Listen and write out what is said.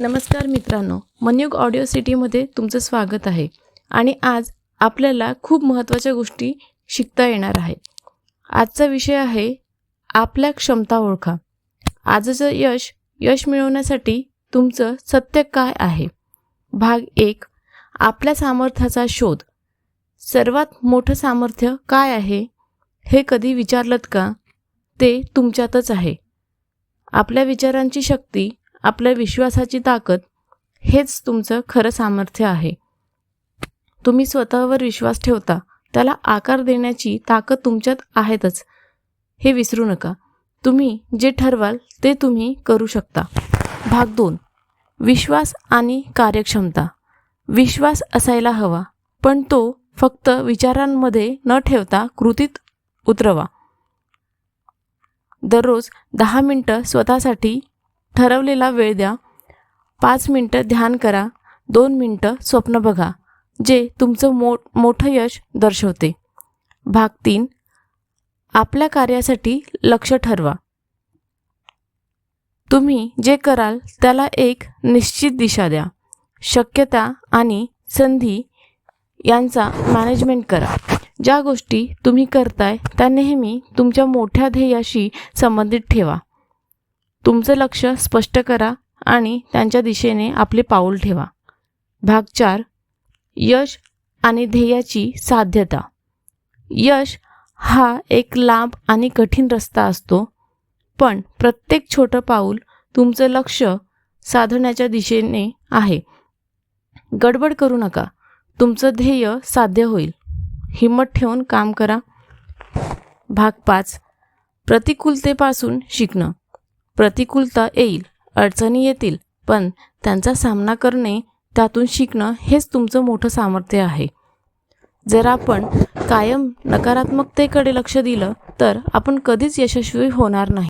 नमस्कार मित्रांनो मनयुग ऑडिओ सिटीमध्ये तुमचं स्वागत आहे. आणि आज आपल्याला खूप महत्त्वाच्या गोष्टी शिकता येणार आहे आजचा विषय आहे आपल्या क्षमता ओळखा. आजचं यश यश मिळवण्यासाठी तुमचं सत्य काय आहे? भाग एक आपल्या सामर्थ्याचा शोध. सर्वात मोठं सामर्थ्य काय आहे? हे कधी विचारलत का? ते तुमच्यातच आहे. आपल्या विचारांची शक्ती आपल्या विश्वासाची ताकद हेच तुमचं खरं सामर्थ्य आहे. तुम्ही स्वतःवर विश्वास ठेवता त्याला आकार देण्याची ताकद तुमच्यात आहेतच. हे विसरू नका. तुम्ही जे ठरवाल ते तुम्ही करू शकता. भाग दोन. विश्वास आणि कार्यक्षमता. विश्वास असायला हवा पण तो फक्त विचारांमध्ये न ठेवता कृतीत उतरवा. दररोज दहा मिनटं स्वतःसाठी ठरवलेला वेळ द्या. पाच मिनटं ध्यान करा. दोन मिनटं स्वप्न बघा जे तुमचं मो मोठं यश दर्शवते. भाग तीन. आपल्या कार्यासाठी लक्ष ठरवा. तुम्ही जे कराल त्याला एक निश्चित दिशा द्या. शक्यता आणि संधी यांचा मॅनेजमेंट करा. ज्या गोष्टी तुम्ही करताय त्या नेहमी तुमच्या मोठ्या ध्येयाशी संबंधित ठेवा. तुमचं लक्ष स्पष्ट करा आणि त्यांच्या दिशेने आपले पाऊल ठेवा. भाग चार. यश आणि ध्येयाची साध्यता. यश हा एक लांब आणि कठीण रस्ता असतो पण प्रत्येक छोटं पाऊल तुमचं लक्ष साधण्याच्या दिशेने आहे. गडबड करू नका. तुमचं ध्येय साध्य होईल. हिंमत ठेवून काम करा. भाग पाच. प्रतिकूलतेपासून शिकणं. प्रतिकूलता येईल अडचणी येतील पण त्यांचा सामना करणे त्यातून शिकणं हेच तुमचं मोठं सामर्थ्य आहे. जर आपण कायम नकारात्मकतेकडे लक्ष दिलं तर आपण कधीच यशस्वी होणार नाही.